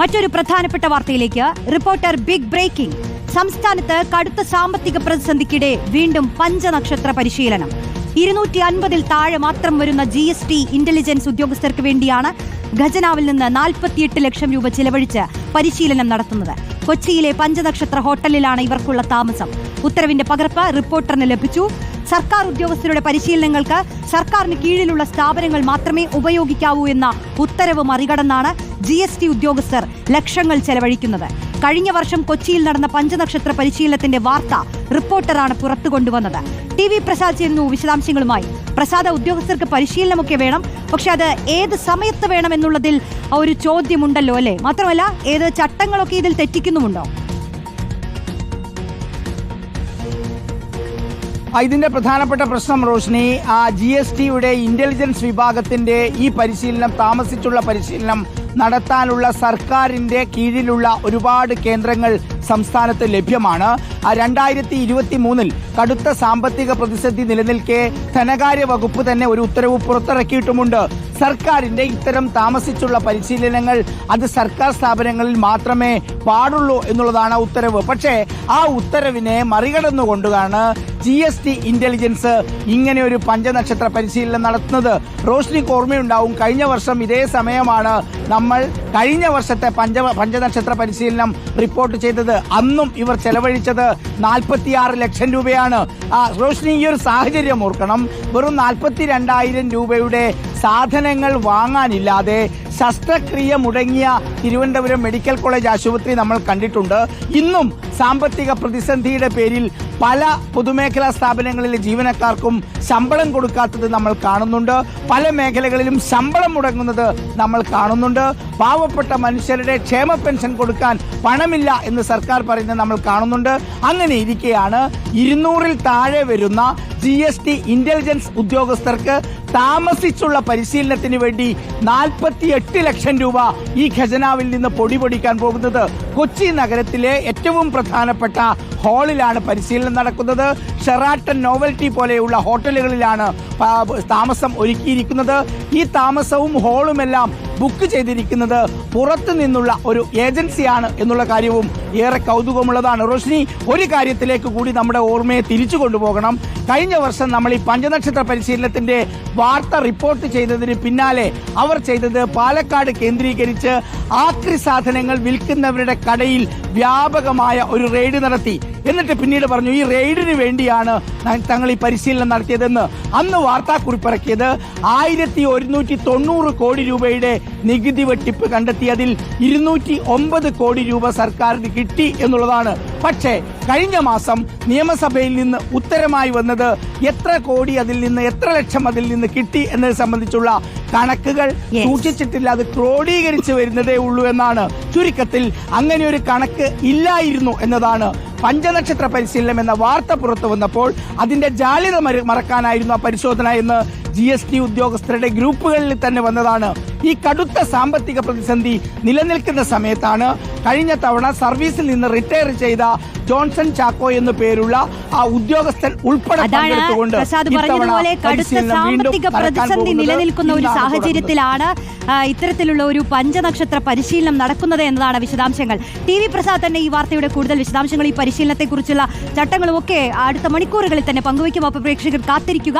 മറ്റൊരു പ്രധാനപ്പെട്ട വാർത്തയിലേക്ക്. Reporter big breaking. സംസ്ഥാനത്ത് കടുത്ത സാമ്പത്തിക പ്രതിസന്ധിക്കിടെ വീണ്ടും പഞ്ചനക്ഷത്ര പരിശീലനം. ഇരുന്നൂറ്റി അൻപതിൽ താഴെ മാത്രം വരുന്ന ജി എസ് ടി ഇന്റലിജൻസ് ഉദ്യോഗസ്ഥർക്ക് വേണ്ടിയാണ് ഖജനാവിൽ നിന്ന് നാൽപ്പത്തിയെട്ട് ലക്ഷം രൂപ ചിലവഴിച്ച് പരിശീലനം നടത്തുന്നത്. കൊച്ചിയിലെ പഞ്ചനക്ഷത്ര ഹോട്ടലിലാണ് ഇവർക്കുള്ള താമസം. ഉത്തരവിന്റെ പകർപ്പ് റിപ്പോർട്ടറിന് ലഭിച്ചു. സർക്കാർ ഉദ്യോഗസ്ഥരുടെ പരിശീലനങ്ങൾക്ക് സർക്കാരിന് കീഴിലുള്ള സ്ഥാപനങ്ങൾ മാത്രമേ ഉപയോഗിക്കാവൂ എന്ന ഉത്തരവ് മറികടന്നാണ് ജി എസ് ടി ഉദ്യോഗസ്ഥർ ലക്ഷങ്ങൾ ചെലവഴിക്കുന്നത്. കഴിഞ്ഞ വർഷം കൊച്ചിയിൽ നടന്ന പഞ്ചനക്ഷത്ര പരിശീലനത്തിന്റെ വാർത്ത റിപ്പോർട്ടറാണ് പുറത്തു കൊണ്ടുവന്നത്. ടി വി പ്രസാദ് ചെയ്യുന്നു വിശദാംശങ്ങളുമായി. പ്രസാദ ഉദ്യോഗസ്ഥർക്ക് പരിശീലനമൊക്കെ വേണം പക്ഷെ അത് ഏത് സമയത്ത് വേണമെന്നുള്ളതിൽ ഒരു ചോദ്യമുണ്ടല്ലോ അല്ലേ? മാത്രമല്ല ഏത് ചട്ടങ്ങളൊക്കെ ഇതിൽ തെറ്റിക്കുന്നുമുണ്ടോ? ഇതിന്റെ പ്രധാനപ്പെട്ട പ്രശ്നം റോഷ്നി ആ ജി എസ് ടിയുടെ ഇന്റലിജൻസ് വിഭാഗത്തിന്റെ ഈ പരിശീലനം താമസിച്ചുള്ള പരിശീലനം നടത്താനുള്ള സർക്കാരിന്റെ കീഴിലുള്ള ഒരുപാട് കേന്ദ്രങ്ങൾ സംസ്ഥാനത്ത് ലഭ്യമാണ്. രണ്ടായിരത്തി ഇരുപത്തി മൂന്നിൽ കടുത്ത സാമ്പത്തിക പ്രതിസന്ധി നിലനിൽക്കെ ധനകാര്യ വകുപ്പ് തന്നെ ഒരു ഉത്തരവ് പുറത്തിറക്കിയിട്ടുമുണ്ട്. സർക്കാരിന്റെ ഇത്തരം താമസിച്ചുള്ള പരിശീലനങ്ങൾ അത് സർക്കാർ സ്ഥാപനങ്ങളിൽ മാത്രമേ പാടുള്ളൂ എന്നുള്ളതാണ് ഉത്തരവ്. പക്ഷേ ആ ഉത്തരവിനെ മറികടന്നുകൊണ്ടാണ് ജി എസ് ടി ഇന്റലിജൻസ് ഇങ്ങനെ ഒരു പഞ്ചനക്ഷത്ര പരിശീലനം നടത്തുന്നത്. റോഷ്നിക്ക് ഓർമ്മയുണ്ടാവും കഴിഞ്ഞ വർഷം ഇതേ സമയമാണ് നമ്മൾ കഴിഞ്ഞ വർഷത്തെ പഞ്ച പഞ്ചനക്ഷത്ര പരിശീലനം റിപ്പോർട്ട് ചെയ്തത്. അന്നും ഇവർ ചെലവഴിച്ചത് നാൽപ്പത്തിയാറ് ലക്ഷം രൂപയാണ്. റോഷ്നി ഈ ഒരു സാഹചര്യം ഓർക്കണം. വെറും നാൽപ്പത്തി രണ്ടായിരം രൂപയുടെ സാധനങ്ങൾ വാങ്ങാനില്ലാതെ ശസ്ത്രക്രിയ മുടങ്ങിയ തിരുവനന്തപുരം മെഡിക്കൽ കോളേജ് ആശുപത്രി നമ്മൾ കണ്ടിട്ടുണ്ട്. ഇന്നും സാമ്പത്തിക പ്രതിസന്ധിയുടെ പേരിൽ പല പൊതുമേഖലാ സ്ഥാപനങ്ങളിലെ ജീവനക്കാർക്കും ശമ്പളം കൊടുക്കാത്തത് നമ്മൾ കാണുന്നുണ്ട്. പല മേഖലകളിലും ശമ്പളം മുടങ്ങുന്നത് നമ്മൾ കാണുന്നുണ്ട്. പാവപ്പെട്ട മനുഷ്യരുടെ ക്ഷേമ പെൻഷൻ കൊടുക്കാൻ പണമില്ല എന്ന് സർക്കാർ പറയുന്നത് നമ്മൾ കാണുന്നുണ്ട്. അങ്ങനെ ഇരിക്കെയാണ് ഇരുന്നൂറിൽ താഴെ വരുന്ന ജി എസ് ടി ഇന്റലിജൻസ് ഉദ്യോഗസ്ഥർക്ക് താമസിച്ചുള്ള പരിശീലനത്തിന് വേണ്ടി നാൽപ്പത്തി എട്ട് ലക്ഷം രൂപ ഈ ഖജനാവിൽ നിന്ന് പൊടിപൊടിക്കാൻ പോകുന്നത് കൊച്ചി നഗരത്തിലെ ഏറ്റവും പ്രധാനപ്പെട്ട ഹാളിലാണ് പരിശീലനം നടക്കുന്നത് ഷെറാട്ടൺ നോവൽറ്റി പോലെയുള്ള ഹോട്ടലുകളിലാണ് താമസം ഒരുക്കിയിരിക്കുന്നത്. ഈ താമസവും ഹാളുമെല്ലാം ബുക്ക് ചെയ്തിരിക്കുന്നത് പുറത്തു നിന്നുള്ള ഒരു ഏജൻസിയാണ് എന്നുള്ള കാര്യവും ഏറെ കൗതുകമുള്ളതാണ്. റോഷിനി ഒരു കാര്യത്തിലേക്ക് കൂടി നമ്മുടെ ഓർമ്മയെ തിരിച്ചു കൊണ്ടുപോകണം. കഴിഞ്ഞ വർഷം നമ്മൾ ഈ പഞ്ചനക്ഷത്ര പരിശീലനത്തിന്റെ വാർത്ത റിപ്പോർട്ട് ചെയ്തതിന് പിന്നാലെ അവർ ചെയ്തത് പാലക്കാട് കേന്ദ്രീകരിച്ച് ആക്രി സാധനങ്ങൾ വിൽക്കുന്നവരുടെ കടയിൽ വ്യാപകമായ ഒരു റെയ്ഡ് നടത്തി. എന്നിട്ട് പിന്നീട് പറഞ്ഞു ഈ റെയ്ഡിന് വേണ്ടിയാണ് തങ്ങൾ ഈ പരിശീലനം നടത്തിയതെന്ന്. അന്ന് വാർത്താക്കുറിപ്പിറക്കിയത് ആയിരത്തി ഒരുന്നൂറ്റി തൊണ്ണൂറ് കോടി രൂപയുടെ നികുതി വെട്ടിപ്പ് കണ്ടെത്തിയതിൽ ഇരുന്നൂറ്റി ഒമ്പത് കോടി രൂപ സർക്കാരിന് കിട്ടി എന്നുള്ളതാണ്. പക്ഷേ കഴിഞ്ഞ മാസം നിയമസഭയിൽ നിന്ന് ഉത്തരമായി വന്നത് എത്ര കോടി അതിൽ നിന്ന് എത്ര ലക്ഷം അതിൽ നിന്ന് കിട്ടി എന്നത് സംബന്ധിച്ചുള്ള കണക്കുകൾ. സൂക്ഷിച്ചിട്ടില്ല. അത് ക്രോഡീകരിച്ചു വരുന്നതേ ഉള്ളൂ എന്നാണ്. ചുരുക്കത്തിൽ അങ്ങനെ ഒരു കണക്ക് ഇല്ലായിരുന്നു എന്നതാണ്. പഞ്ചനക്ഷത്ര പരിശീലനം എന്ന വാർത്ത പുറത്തു വന്നപ്പോൾ അതിന്റെ ജാളിത മറക്കാനായിരുന്നു ആ പരിശോധന എന്ന് ജി എസ് ടി ഉദ്യോഗസ്ഥരുടെ ഗ്രൂപ്പുകളിൽ തന്നെ വന്നതാണ്. ഈ കടുത്ത സാമ്പത്തിക പ്രതിസന്ധി നിലനിൽക്കുന്ന സമയത്താണ് കഴിഞ്ഞ തവണ സർവീസിൽ നിന്ന് റിട്ടയർ ചെയ്ത ജോൺസൺ ചാക്കോ എന്നു പേരുള്ള ആ ഉദ്യോഗസ്ഥൻ ഉൾപ്പെടെ സാമ്പത്തിക പ്രതിസന്ധി നിലനിൽക്കുന്ന ഒരു സാഹചര്യത്തിലാണ് ഇത്തരത്തിലുള്ള ഒരു പഞ്ചനക്ഷത്ര പരിശീലനം നടക്കുന്നത് എന്നതാണ് വിശദാംശങ്ങൾ. ടി വി പ്രസാദ് തന്നെ ഈ വാർത്തയുടെ കൂടുതൽ വിശദാംശങ്ങൾ ഈ പരിശീലനത്തെക്കുറിച്ചുള്ള ചട്ടങ്ങളും ഒക്കെ അടുത്ത മണിക്കൂറുകളിൽ തന്നെ പങ്കുവയ്ക്കും. അപ്പോൾ പ്രേക്ഷകർ കാത്തിരിക്കുക.